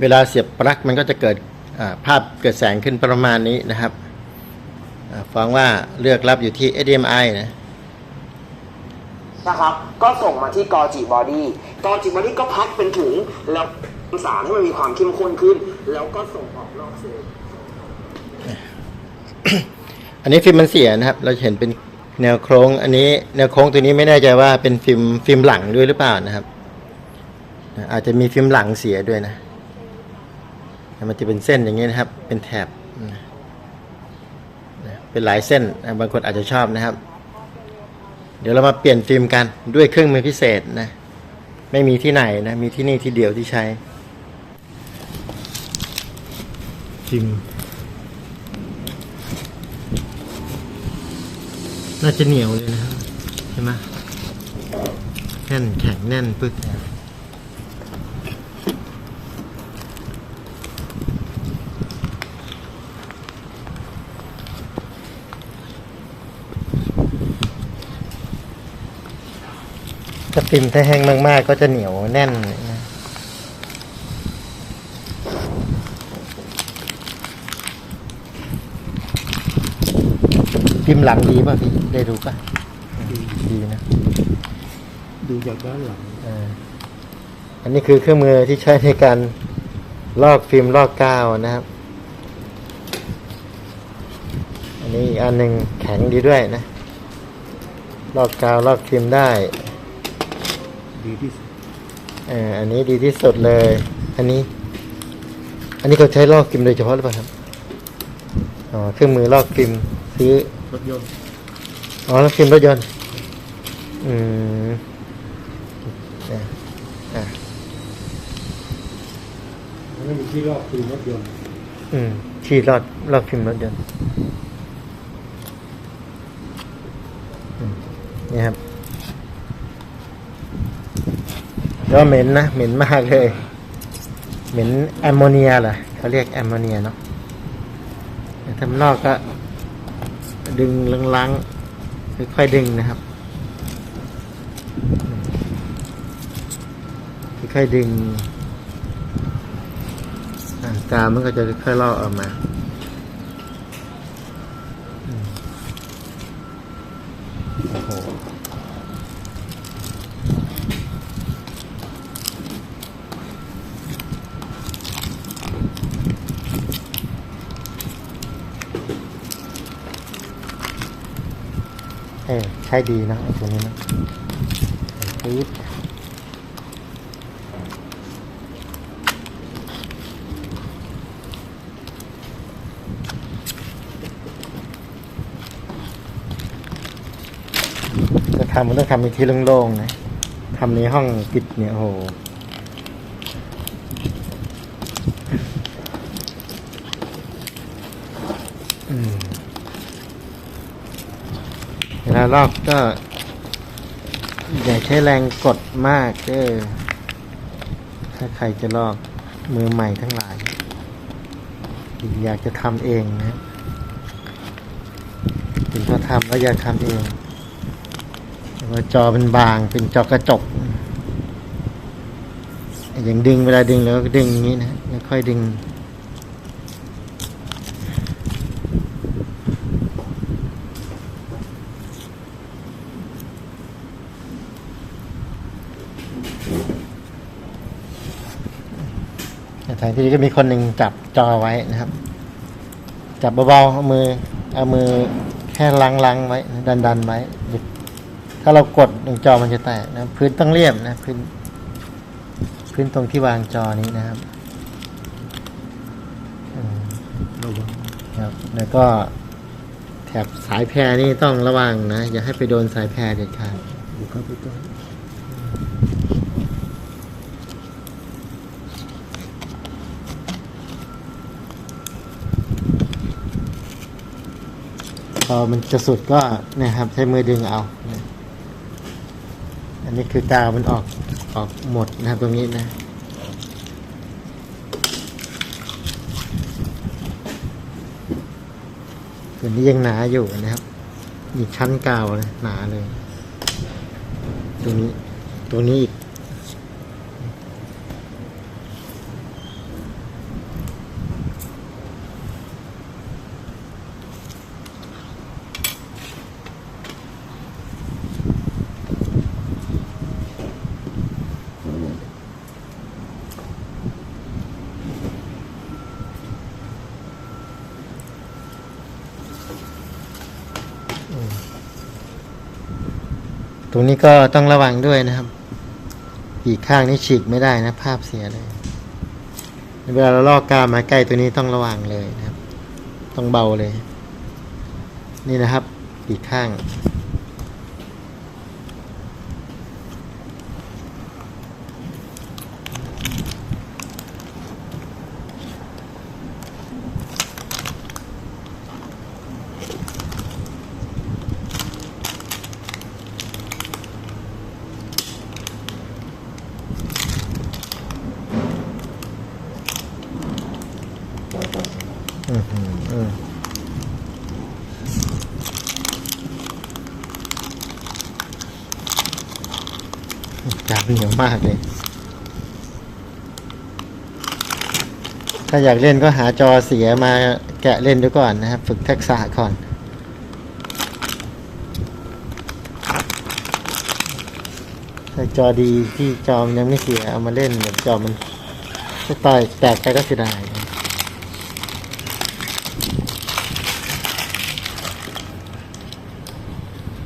เวลาเสียบปลั๊กมันก็จะเกิดอ่าภาพเกิดแสงขึ้นประมาณนี้นะครับอ่าฟังว่าเลือกรับอยู่ที่ HDMI นะนะครับ ก็ส่งมาที่กอจิบอดี้กอจิบอดี้ก็แพ็คเป็นถุงแล้วสารให้มันมีความเข้มข้นขึ้น แล้วก็ส่งออกนอกเซลล์อันนี้ฟิล์มมันเสียนะครับ เราจะเห็นเป็นแนวโค้ง อันนี้แนวโค้งตัวนี้ไม่แน่ใจว่าเป็นฟิล์มฟิล์มหลังด้วยหรือเปล่านะครับ อาจจะมีฟิล์มหลังเสียด้วยนะ มันจะเป็นเส้นอย่างนี้นะครับ เป็นแถบเป็นหลายเส้นบางคนอาจจะชอบนะครับ เดี๋ยวเรามาเปลี่ยนฟิล์มกันด้วยเครื่องมือพิเศษนะไม่มีที่ไหนนะมีที่นี่ที่เดียวที่ใช้ฟิล์มน่าจะเหนียวเลยนะครับใช่ไหมแน่นแข็งแน่นปึ๊ก ถ้าฟิล์มถ้าแห้งมาก ๆ ก็จะเหนียวแน่นนะฟิล์มหลังดีป่ะพี่ ได้ดูป่ะ ดีนะ ดูจากด้านหลังเอ่ออันนี้คือเครื่องมือที่ใช้ในการลอกฟิล์มลอกกาวนะครับ อันนี้อีกอันหนึ่งแข็งดีด้วยนะ ลอกกาวลอกฟิล์มได้ ดีที่สุดเอออันนี้ดีที่สุดเลย อันนี้ อันนี้เขาใช้ลอกฟิล์มโดยเฉพาะหรือเปล่าครับอ๋อเครื่องมือลอกฟิล์มซื้อรถยนต์อ๋อลอกฟิล์มรถยนต์อืมอะอะไม่มีที่รอบคือรถยนต์อืมที่รอดรอดฟิล์มรถยนต์อืมนี่ครับ ก็เหม็นนะ เหม็นมากเลย เหม็นแอมโมเนียเหรอเขาเรียกแอมโมเนียเนาะแต่ถ้านอกก็ ดึงล้างๆค่อยๆดึงนะครับค่อยๆดึงอ่ากามันก็จะค่อยๆลอกออกมาอืมโอ้โห เออใช้ดีนะไอ้ตัวนี้นะปึ๊บจะทำมันต้องทำในที่โล่งๆนะทำในห้องปิดเนี่ยโอ้โห อืมเว ลาลอกก็ อย่าใช้แรงกดมากเด้อถ้าใครจะลอกมือใหม่ทั้งหลาย อยากจะทำเองนะถึงพอทำแล้วอยากทำเองว่าจอเป็นบางเป็นจอกระจกอย่างดึงเวลาดึงแล้วก็ดึงอย่างนี้นะแล้วค่อยดึง แต่ทางที่ดีก็มีคนหนึ่งจับจอไว้นะครับ จับเบาๆเอามือเอามือแค่ลังๆไว้ดันๆไว้ถ้าเรากดจอมันจะแตกนะพื้นต้องเรียบนะพื้นพื้นตรงที่วางจอนี้นะครับอืมระวังครับ แล้วก็แถบสายแพรนี่ต้องระวังนะ อย่าให้ไปโดนสายแพรเด็ดขาดดูเข้าไปใกล้ พอมันจะสุดก็นะครับ ใช้มือดึงเอา อันนี้คือกาวมันออกออกหมดนะครับตรงนี้นะส่วนนี้ยังหนาอยู่นะครับอีกชั้นกาวเลยหนาเลย ตรงนี้ ตรงนี้อีก ต รงนี้ก็ต้องระวังด้วยนะครับ อีกข้างนี่ฉีกไม่ได้นะ ภาพเสียเลย เวลาเราลอกกามาใกล้ตัวนี้ต้องระวังเลยนะครับ ต้องเบาเลย นี่นะครับ อีกข้าง เหนียวมากเลย ถ้าอยากเล่นก็หาจอเสียมาแกะเล่นดูก่อนนะครับ ฝึกทักษะก่อนถ้าจอดีที่จอมนยังไม่เสียเอามาเล่นแบบจอมันถ้าต่อยแตกไปก็เสียดาย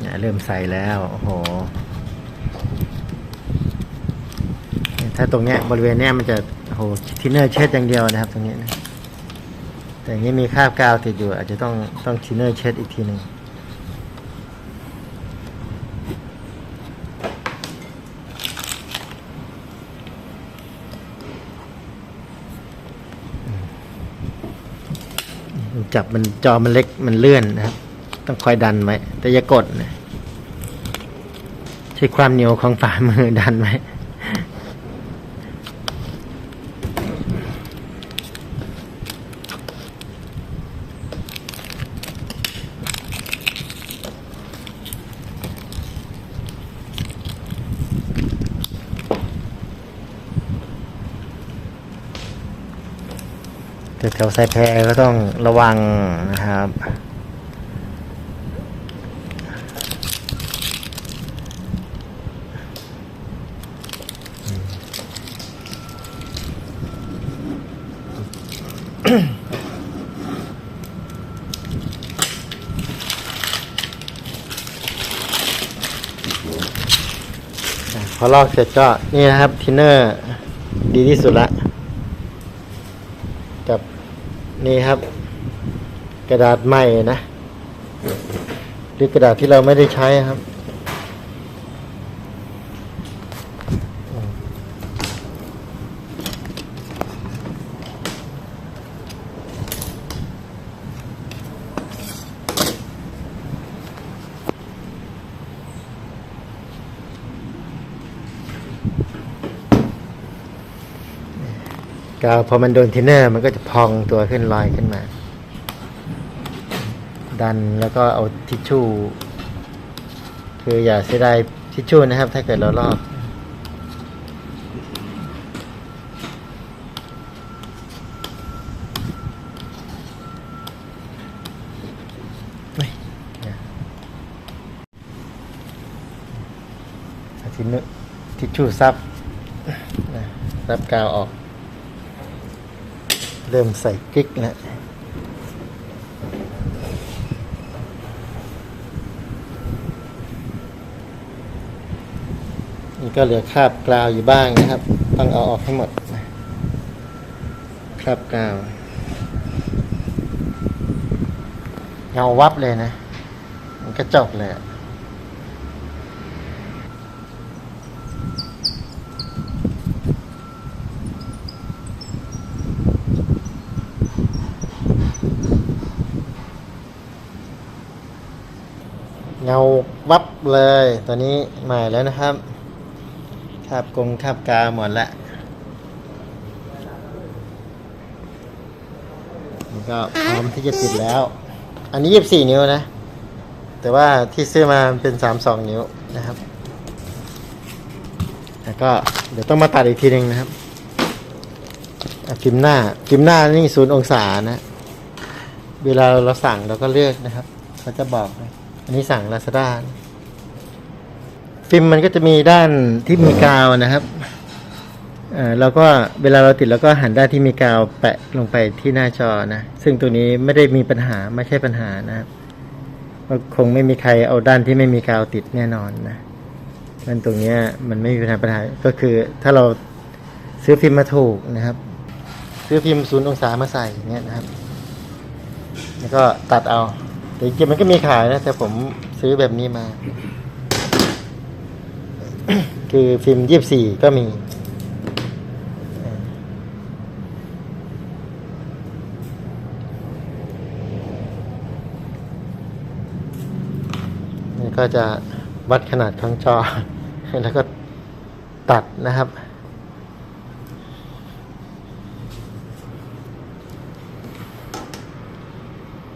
เนี่ยเริ่มใส่แล้ว โอ้โห ถ้าตรงเนี้ยบริเวณเนี้ยมันจะโหทินเนอร์เช็ดอย่างเดียวนะครับ ตรงนี้นะแต่อย่างนี้มีคราบกาวติดอยู่ อาจจะต้องต้องทินเนอร์เช็ดอีกทีหนึ่งจับมันจอมันเล็กมันเลื่อนนะครับ ต้องคอยดันไว้แต่อย่ากดนะใช้ความเหนียวของฝ่ามือดันไว้ แถวไซแพรก็ต้องระวังนะครับพอลอกเสร็จก็นี่นะครับทินเนอร์ดีที่สุดละ นี่ครับ กระดาษใหม่นะหรือกระดาษที่เราไม่ได้ใช้ครับ กาวพอมันโดนทินเนอร์ มันก็จะพองตัวขึ้นลอยขึ้นมา ดันแล้วก็เอาทิชชู่ คืออย่าเสียดายทิชชู่นะครับ ถ้าเกิดเราลอกเฮ้เดี๋ยทิชชู่ซับซับกาวออก เริ่มใส่กิ๊กแล้วนี่ก็เหลือคราบกราวอยู่บ้างนะครับ ต้องเอาออกให้หมดคราบกราวเงาวับเลยนะ มันก็จบเลยอะาวับเลยตอนนี้ใหม่แล้วนะครับคาบกงคาบกาหมดละนี่ก็พร้อมที่จะติดแล้ว อันนี้ 24 นิ้วนะ แต่ว่าที่ซื้อมาเป็น 32 นิ้วนะครับ แล้วก็เดี๋ยวต้องมาตัดอีกทีหนึ่งนะครับพิมพ์หน้าพิมพ์หน้านี่ศูนย์องศานะ เวลาเราสั่งเราก็เลือกนะครับ เขาจะบอกนะ อันนี้สั่งลาซาด้าฟิล์มมันก็จะมีด้านที่มีกาวนะครับเราก็เวลาเราติดเราก็หันด้านที่มีกาวแปะลงไปที่หน้าจอนะ ซึ่งตัวนี้ไม่ได้มีปัญหาไม่ใช่ปัญหานะครับคงไม่มีใครเอาด้านที่ไม่มีกาวติดแน่นอนนะมันตรงนี้มันไม่มีปัญหาปัญหาก็คือถ้าเราซื้อฟิล์มมาถูกนะครับ ซื้อฟิล์มศูนย์องศามาใส่อย่างเงี้ยนะครับ แล้วก็ตัดเอา แต่จริงมันก็มีขายนะ แต่ผมซื้อแบบนี้มา คือฟิล์มยี่สี่ก็มี นี่ก็จะวัดขนาดของจอ แล้วก็ตัดนะครับ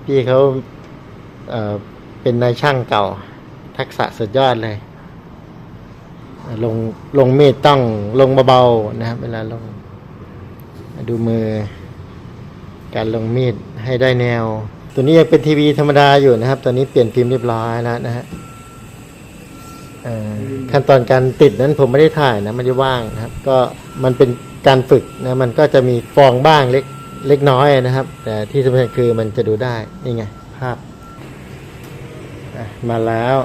พี่เขา เป็นนายช่างเก่า ทักษะสุดยอดเลย ลงลงมีดต้องลงเบาๆนะครับ เวลาลง ดูมือ การลงมีดให้ได้แนว ตัวนี้ยังเป็นทีวีธรรมดาอยู่นะครับ ตอนนี้เปลี่ยนฟิล์มเรียบร้อยแล้วนะฮะขั้นตอนการติดนั้นผมไม่ได้ถ่ายนะไม่ได้ว่างนะครับ ก็มันเป็นการฝึกนะมันก็จะมีฟองบ้างเล็กเล็กน้อยนะครับ แต่ที่สำคัญคือมันจะดูได้นี่ไงภาพ มาแล้ว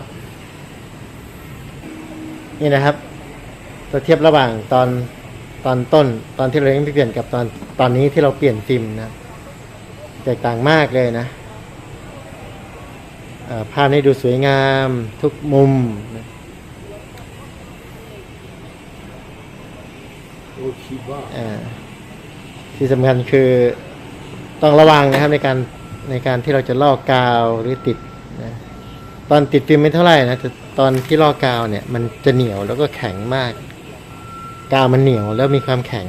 นี่นะครับเราเทียบระหว่างตอนตอนต้นตอนที่เรายังไม่เปลี่ยนกับตอนตอนนี้ที่เราเปลี่ยนฟิล์มนะแตกต่างมากเลยนะภาพนี้ดูสวยงามทุกมุมนะโอ้คิดว่าที่สำคัญคือต้องระวังนะครับในการในการที่เราจะลอกกาวหรือติดนะ ตอนติดฟิล์มไม่เท่าไหร่นะแต่ตอนที่ลอกกาวเนี่ย มันจะเหนียวแล้วก็แข็งมาก กาวมันเหนียวแล้วมีความแข็ง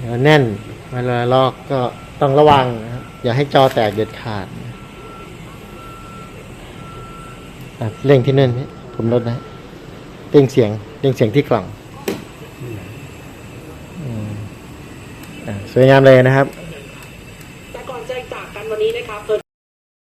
แล้วแน่นเวลาลอกก็ต้องระวังนะครับอย่าให้จอแตกเด็ดขาดอะเร่งที่นั่นนี่ผมลดนะเร่งเสียงเร่งเสียงที่กล่องอืมอะสวยงามเลยนะครับ